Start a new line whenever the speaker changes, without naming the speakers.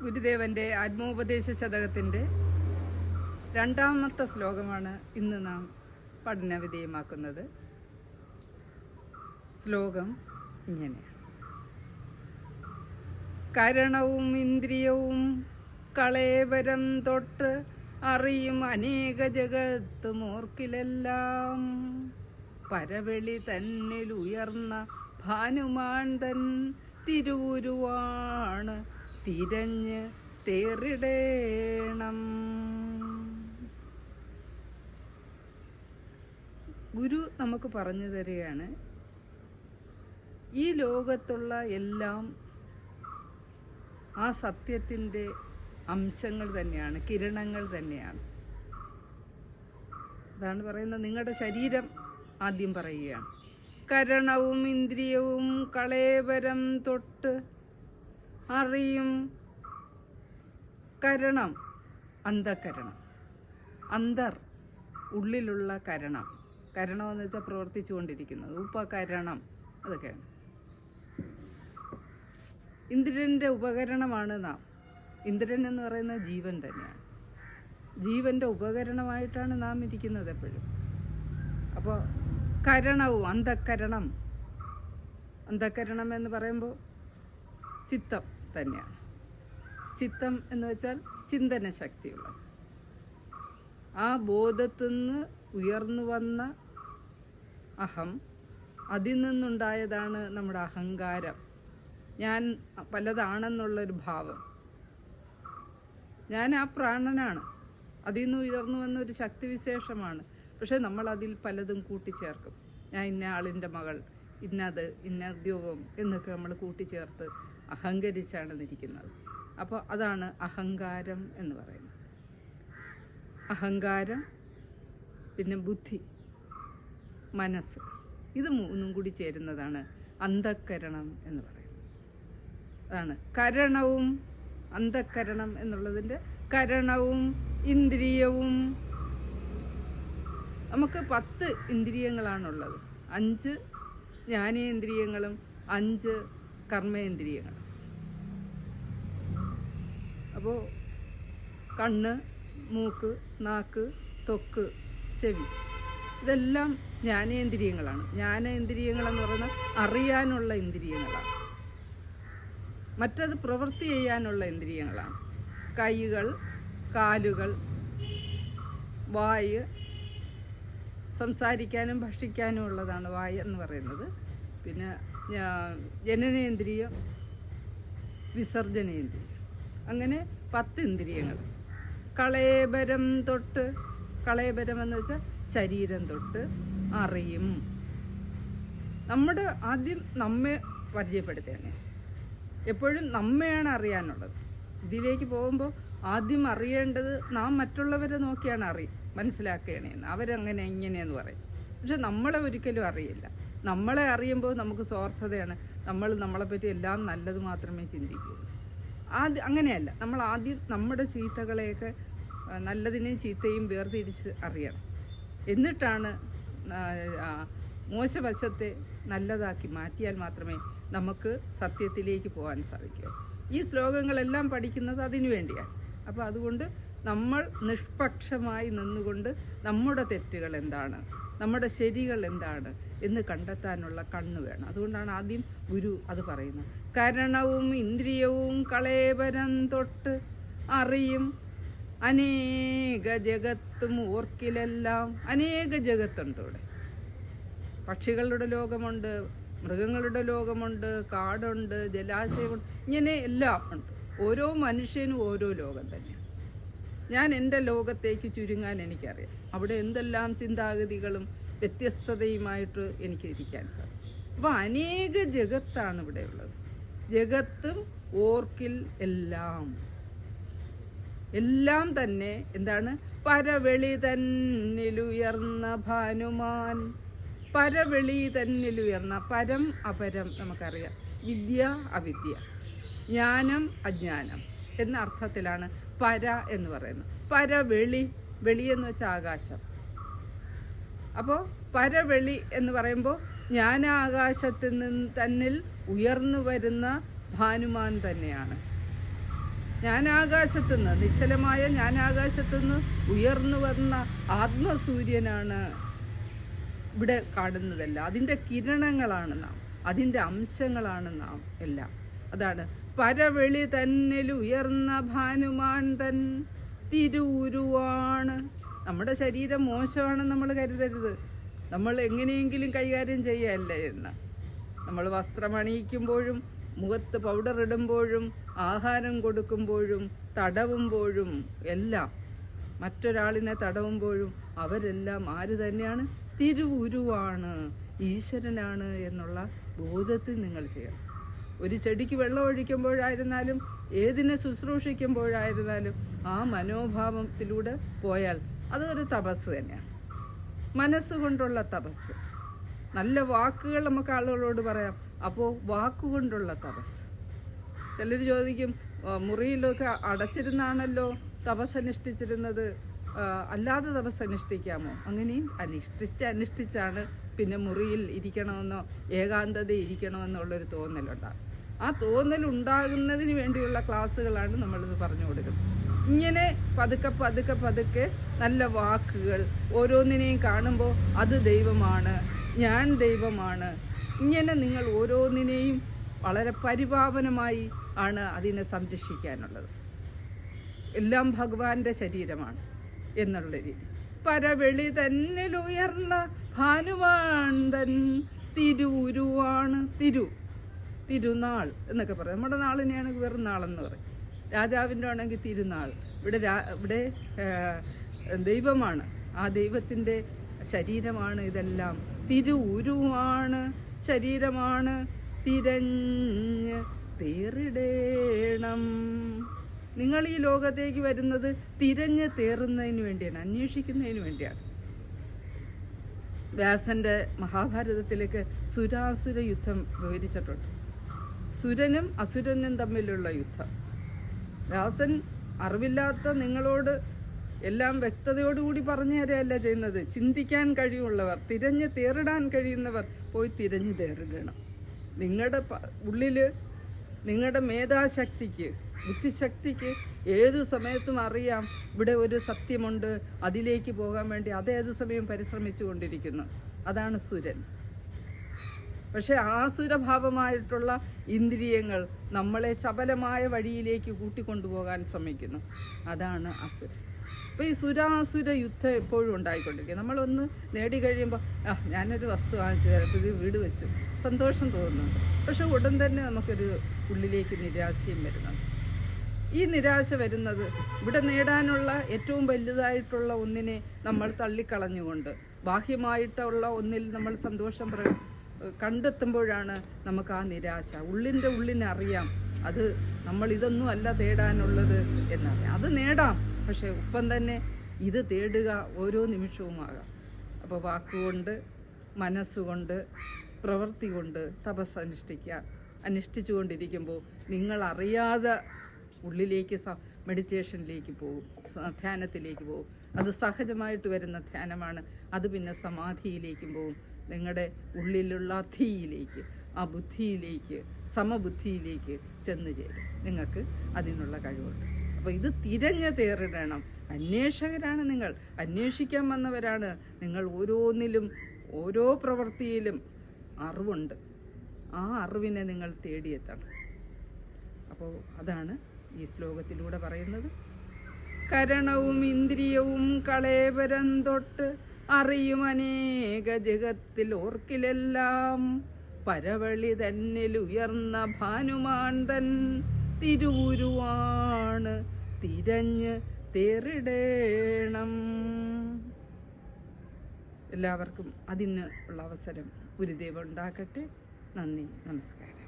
ഗുരുദേവന്റെ ആത്മോപദേശ ശതകത്തിന്റെ രണ്ടാമത്തെ ശ്ലോകമാണ് ഇന്ന് നാം പഠന വിധേയമാക്കുന്നത് ശ്ലോകം ഇങ്ങനെ. കരണവും ഇന്ദ്രിയവും കളേവരം തൊട്ട് അറിയും അനേക ജഗത്ത് മോർക്കിലെല്ലാം. പരവെളി തന്നിൽ ഉയർന്ന ഭാനുമാൻ തൻ തിരുവുരുവാണ് തിരഞ്ഞ് തേറിടേണം. ഗുരു നമുക്ക് പറഞ്ഞു തരികയാണ് ഈ ലോകത്തുള്ള എല്ലാം ആ സത്യത്തിന്റെ അംശങ്ങൾ തന്നെയാണ് കിരണങ്ങൾ തന്നെയാണ്. അതാണ് പറയുന്നത്. നിങ്ങളുടെ ശരീരം ആദ്യം പറയുകയാണ്. കരണവും ഇന്ദ്രിയവും കളേവരം തൊട്ട് അറിയും. കരണം. അന്ധകരണം. അന്തർ ഉള്ളിലുള്ള കരണം. കരണം എന്ന് വെച്ചാൽ പ്രവർത്തിച്ചു കൊണ്ടിരിക്കുന്നത് ഉപകരണം. അതൊക്കെയാണ്. ഇന്ദ്രന്റെ ഉപകരണമാണ് നാം. ഇന്ദ്രൻ എന്ന് പറയുന്ന ജീവൻ തന്നെയാണ്. ജീവന്റെ ഉപകരണമായിട്ടാണ് നാം ഇരിക്കുന്നത് എപ്പോഴും. അപ്പോൾ കരണവും അന്ധക്കരണം അന്ധക്കരണം എന്ന് പറയുമ്പോൾ ചിത്തം. തന്നെയാണ്. ചിത്തം എന്ന് വെച്ചാൽ ചിന്തന ശക്തിയുള്ള ആ ബോധത്തു നിന്ന് ഉയർന്നു വന്ന അഹം അതിൽ നിന്നുണ്ടായതാണ് നമ്മുടെ അഹങ്കാരം. ഞാൻ പലതാണെന്നുള്ളൊരു ഭാവം. ഞാൻ ആ പ്രാണനാണ്. അതിൽ നിന്ന് ഉയർന്നു വന്ന ഒരു ശക്തിവിശേഷമാണ്. പക്ഷെ നമ്മൾ അതിൽ പലതും കൂട്ടിച്ചേർക്കും. ഞാൻ ഇന്ന ആളിന്റെ മകൾ. ഇന്നത് ഇന്ന ഉദ്യോഗം എന്നൊക്കെ നമ്മൾ കൂട്ടിച്ചേർത്ത് അഹങ്കരിച്ചാണ് നിൽക്കുന്നത് അപ്പോൾ അതാണ് അഹങ്കാരം എന്ന് പറയുന്നത്. അഹങ്കാരം പിന്നെ ബുദ്ധി മനസ്സ് ഇത് മൂന്നും കൂടി ചേരുന്നതാണ് അന്ധക്കരണം എന്ന് പറയുന്നത്. അതാണ് കരണവും അന്ധക്കരണം എന്നുള്ളതിന്റെ കരണവും ഇന്ദ്രിയവും. നമുക്ക് പത്ത് ഇന്ദ്രിയങ്ങളാണുള്ളത്. അഞ്ച് ജ്ഞാനേന്ദ്രിയങ്ങളും അഞ്ച് കർമ്മേന്ദ്രിയങ്ങളും. അപ്പോൾ കണ്ണ് മൂക്ക് നാക്ക് തൊക്ക് ചെവി ഇതെല്ലാം ജ്ഞാനേന്ദ്രിയങ്ങളാണ്. ജ്ഞാനേന്ദ്രിയങ്ങളെന്ന് പറയുന്നത് അറിയാനുള്ള ഇന്ദ്രിയങ്ങളാണ്. മറ്റത് പ്രവൃത്തി ചെയ്യാനുള്ള ഇന്ദ്രിയങ്ങളാണ്. കൈകൾ കാലുകൾ വായ് സംസാരിക്കാനും ഭക്ഷിക്കാനും ഉള്ളതാണ് വായ എന്ന് പറയുന്നത്. പിന്നെ ജനനേന്ദ്രിയം വിസർജനേന്ദ്രിയം. അങ്ങനെ പത്ത് ഇന്ദ്രിയങ്ങൾ. കളേബരം തൊട്ട് കളേബരം എന്ന് വെച്ചാൽ ശരീരം തൊട്ട് അറിയും. നമ്മുടെ ആദ്യം നമ്മെ പരിചയപ്പെടുത്തുകയാണ് എപ്പോഴും നമ്മയാണ് അറിയാനുള്ളത്. ഇതിലേക്ക് പോകുമ്പോൾ ആദ്യം അറിയേണ്ടത് നാം മറ്റുള്ളവരെ നോക്കിയാണ് അറിയും മനസ്സിലാക്കുകയാണെന്ന് അവരങ്ങനെ ഇങ്ങനെയെന്ന് പറയും. പക്ഷെ നമ്മളെ ഒരിക്കലും അറിയില്ല. നമ്മളെ അറിയുമ്പോൾ നമുക്ക് സ്വാർത്ഥതയാണ്. നമ്മൾ നമ്മളെപ്പറ്റി എല്ലാം നല്ലത് മാത്രമേ ചിന്തിക്കൂ. ആദ്യം അങ്ങനെയല്ല. നമ്മൾ ആദ്യം നമ്മുടെ ചീത്തകളെയൊക്കെ നല്ലതിനെയും ചീത്തയും വേർതിരിച്ച് അറിയണം. എന്നിട്ടാണ് മോശവശത്തെ നല്ലതാക്കി മാറ്റിയാൽ മാത്രമേ നമുക്ക് സത്യത്തിലേക്ക് പോകാൻ സാധിക്കൂ. ഈ ശ്ലോകങ്ങളെല്ലാം പഠിക്കുന്നത് അതിനു വേണ്ടിയാണ്. അപ്പോൾ അതുകൊണ്ട് നമ്മൾ നിഷ്പക്ഷമായി നിന്നുകൊണ്ട് നമ്മുടെ തെറ്റുകൾ എന്താണ്? നമ്മുടെ ശരികൾ എന്താണ്? എന്ന് കണ്ടെത്താനുള്ള കണ്ണ് വേണം. അതുകൊണ്ടാണ് ആദ്യം ഗുരു അത് പറയുന്നത്. കരണവും ഇന്ദ്രിയവും കളേവരം തൊട്ട് അറിയും. അനേക ജഗത്തും ഓർക്കിലെല്ലാം അനേക ജഗത്തുണ്ട് ഇവിടെ. പക്ഷികളുടെ ലോകമുണ്ട് മൃഗങ്ങളുടെ ലോകമുണ്ട് കാടുണ്ട് ജലാശയമുണ്ട് ഇങ്ങനെ എല്ലാം ഉണ്ട്. ഓരോ മനുഷ്യനും ഓരോ ലോകം തന്നെയാണ്. ഞാൻ എന്റെ ലോകത്തേക്ക് ചുരുങ്ങാൻ എനിക്കറിയാം. അവിടെ എന്തെല്ലാം ചിന്താഗതികളും വ്യത്യസ്തതയുമായിട്ട് എനിക്ക് ഇരിക്കാൻ സാധിക്കും. അപ്പോൾ അനേക ജഗത്താണ് ഇവിടെ ഉള്ളത്. ജഗത്തും ഓർക്കിൽ എല്ലാം. എല്ലാം തന്നെ എന്താണ്? പരവെളി തന്നിലുയർന്ന ഭാനുമാൻ. പരവെളി തന്നിലുയർന്ന പരം അപരം നമുക്കറിയാം. വിദ്യ അവിദ്യ. ജ്ഞാനം അജ്ഞാനം. എന്ന അർത്ഥത്തിലാണ് പര എന്ന് പറയുന്നത്. പര വെളി വെളി എന്ന് വെച്ചാൽ ആകാശം. അപ്പോൾ പരവെളി എന്ന് പറയുമ്പോൾ ജ്ഞാനാകാശത്തിൽ നിന്ന് തന്നിൽ ഉയർന്നു വരുന്ന ഭാനുമാൻ തന്നെയാണ്. ജ്ഞാനാകാശത്തുനിന്ന് നിശ്ചലമായ ജ്ഞാനാകാശത്തുനിന്ന് ഉയർന്നു വന്ന ആത്മസൂര്യനാണ് ഇവിടെ കാണുന്നതല്ല. അതിന്റെ കിരണങ്ങളാണ് നാം അതിന്റെ അംശങ്ങളാണ് നാം എല്ലാം. അതാണ് പരവെളി ഉയർന്ന ഭാനുമാൻ തൻ തിരുവുരുവാണ് നമ്മുടെ ശരീരം മോശമാണെന്ന് നമ്മൾ കരുതരുത്. നമ്മൾ എങ്ങനെയെങ്കിലും കൈകാര്യം ചെയ്യല്ല എന്ന്. നമ്മൾ വസ്ത്രമണിയിക്കുമ്പോഴും മുഖത്ത് പൗഡർ ഇടുമ്പോഴും ആഹാരം കൊടുക്കുമ്പോഴും തടവുമ്പോഴും എല്ലാം മറ്റൊരാളിനെ തടവുമ്പോഴും അവരെല്ലാം ആര് തന്നെയാണ്? തിരുവുരുവാണ് ഈശ്വരനാണ് എന്നുള്ള ബോധത്തിൽ നിങ്ങൾ ചെയ്യണം. ഒരു ചെടിക്ക് വെള്ളം ഒഴിക്കുമ്പോഴായിരുന്നാലും ഏതിനെ ശുശ്രൂഷിക്കുമ്പോഴായിരുന്നാലും ആ മനോഭാവത്തിലൂടെ പോയാൽ അതൊരു തപസ് തന്നെയാണ്. മനസ്സുകൊണ്ടുള്ള തപസ്. നല്ല വാക്കുകൾ നമുക്ക് ആളുകളോട് പറയാം. അപ്പോൾ വാക്കുകൊണ്ടുള്ള തപസ്. ചിലർ ചോദിക്കും "ആ, മുറിയിലൊക്കെ അടച്ചിരുന്നാണല്ലോ തപസ് അനുഷ്ഠിച്ചിരുന്നത്? അല്ലാതെ തപസ് അനുഷ്ഠിക്കാമോ? അങ്ങനെയും അനുഷ്ഠിച്ച് അനുഷ്ഠിച്ചാണ് പിന്നെ മുറിയിൽ ഇരിക്കണമെന്നോ ഏകാന്തത ഇരിക്കണമെന്നുള്ളൊരു തോന്നലുണ്ടാകും ആ തോന്നൽ ഉണ്ടാകുന്നതിന് വേണ്ടിയുള്ള ക്ലാസ്സുകളാണ് നമ്മളിത് പറഞ്ഞു കൊടുക്കുന്നത്. ഇങ്ങനെ പതുക്കെ പതുക്കെ പതുക്കെ നല്ല വാക്കുകൾ ഓരോന്നിനെയും കാണുമ്പോൾ അത് ദൈവമാണ് ഞാൻ ദൈവമാണ്. ഇങ്ങനെ നിങ്ങൾ ഓരോന്നിനെയും വളരെ പരിപാവനമായി ആണ് അതിനെ സംരക്ഷിക്കാനുള്ളത്. എല്ലാം ഭഗവാന്റെ ശരീരമാണ് എന്നുള്ള രീതി. പരവെളി തന്നിൽ ഉയർന്ന ഭാനുവാന്തൻ തിരുവുരുവാണ് തിരു. തിരുനാൾ എന്നൊക്കെ പറയും. നമ്മുടെ നാളിനെയാണ് വെറും നാളെന്ന് പറയും. രാജാവിന്റെ ആണെങ്കിൽ തിരുനാൾ. ഇവിടെ രാ ഇവിടെ ദൈവമാണ്. ആ ദൈവത്തിന്റെ ശരീരമാണ് ഇതെല്ലാം. തിരുവുരുവാണ് ശരീരമാണ്. തിരഞ്ഞ് തേറിടേണം. നിങ്ങൾ ഈ ലോകത്തേക്ക് വരുന്നത് തിരഞ്ഞ് തേറുന്നതിന് വേണ്ടിയാണ് അന്വേഷിക്കുന്നതിന് വേണ്ടിയാണ്. വ്യാസന്റെ മഹാഭാരതത്തിലേക്ക് സുരാസുര യുദ്ധം വിവരിച്ചിട്ടുണ്ട്. സുരനും അസുരനും തമ്മിലുള്ള യുദ്ധം. വ്യാസൻ അറിവില്ലാത്ത നിങ്ങളോട് എല്ലാം വ്യക്തതയോടുകൂടി പറഞ്ഞു തരികയല്ല ചെയ്യുന്നത്. ചിന്തിക്കാൻ കഴിവുള്ളവർ തിരഞ്ഞ് തേറിടാൻ കഴിയുന്നവർ പോയി തിരഞ്ഞു തേറിടണം. നിങ്ങളുടെ ഉള്ളിൽ നിങ്ങളുടെ മേധാശക്തിക്ക് ബുദ്ധിശക്തിക്ക് ഏത് സമയത്തും അറിയാം ഇവിടെ ഒരു സത്യമുണ്ട് അതിലേക്ക് പോകാൻ വേണ്ടി അതേത് സമയം പരിശ്രമിച്ചു കൊണ്ടിരിക്കുന്നു അതാണ് സുരൻ. പക്ഷെ ആസുരഭാവമായിട്ടുള്ള ഇന്ദ്രിയങ്ങൾ നമ്മളെ ചപലമായ വഴിയിലേക്ക് കൂട്ടിക്കൊണ്ടുപോകാൻ ശ്രമിക്കുന്നു. അതാണ് അസുരം. അപ്പോൾ ഈ സുരാസുര യുദ്ധം എപ്പോഴും ഉണ്ടായിക്കൊണ്ടിരിക്കുക നമ്മളൊന്ന് നേടിക്കഴിയുമ്പോൾ ആ ഞാനൊരു വസ്തു വാങ്ങിച്ചു തരാം പുതിയ വീട് വെച്ചു. സന്തോഷം തോന്നുന്നുണ്ട്. പക്ഷെ ഉടൻ തന്നെ നമുക്കൊരു ഉള്ളിലേക്ക് നിരാശയും വരുന്നുണ്ട്. ഈ നിരാശ വരുന്നത് ഇവിടെ നേടാനുള്ള ഏറ്റവും വലുതായിട്ടുള്ള ഒന്നിനെ നമ്മൾ തള്ളിക്കളഞ്ഞുകൊണ്ട് ബാഹ്യമായിട്ടുള്ള ഒന്നിൽ നമ്മൾ സന്തോഷം കണ്ടെത്തുമ്പോഴാണ് നമുക്ക് ആ നിരാശ. ഉള്ളിന്റെ ഉള്ളിനറിയാം അത് നമ്മൾ ഇതൊന്നും അല്ല തേടാനുള്ളത് എന്നറിയാം. അത് നേടാം. പക്ഷേ ഒപ്പം തന്നെ ഇത് തേടുക ഓരോ നിമിഷവുമാകാം. അപ്പോൾ വാക്കുകൊണ്ട് മനസ്സുകൊണ്ട് പ്രവൃത്തി കൊണ്ട് തപസ് അനുഷ്ഠിക്കുക അനുഷ്ഠിച്ചുകൊണ്ടിരിക്കുമ്പോൾ നിങ്ങൾ അറിയാതെ ഉള്ളിലേക്ക് സ മെഡിറ്റേഷനിലേക്ക് പോകും ധ്യാനത്തിലേക്ക് പോകും. അത് സഹജമായിട്ട് വരുന്ന ധ്യാനമാണ്. അത് പിന്നെ സമാധിയിലേക്കും പോകും. നിങ്ങളുടെ ഉള്ളിലുള്ള തീയിലേക്ക് ആ ബുദ്ധിയിലേക്ക് സമബുദ്ധിയിലേക്ക് ചെന്ന് ചേരും. നിങ്ങൾക്ക് അതിനുള്ള കഴിവുണ്ട്. അപ്പോൾ ഇത് തിരഞ്ഞ് തേറിടണം. അന്വേഷകരാണ് നിങ്ങൾ. അന്വേഷിക്കാൻ വന്നവരാണ്. നിങ്ങൾ ഓരോന്നിലും ഓരോ പ്രവൃത്തിയിലും അറിവുണ്ട്. ആ അറിവിനെ നിങ്ങൾ തേടിയെത്തണം. അപ്പോൾ അതാണ് ഈ ശ്ലോകത്തിലൂടെ പറയുന്നത്. കരണവും ഇന്ദ്രിയവും കളേവരം തൊട്ട് അറിയും അനേക ജഗത്തിൽ ഓർക്കിലെല്ലാം. പരവളി തന്നിൽ ഉയർന്ന ഭാനുമാൻ തൻ തിരുവുരുവാണ് തിരഞ്ഞ് തേറിടേണം. എല്ലാവർക്കും അതിന് ഉള്ള അവസരം ഗുരുദേവം ഉണ്ടാക്കട്ടെ നന്ദി നമസ്കാരം.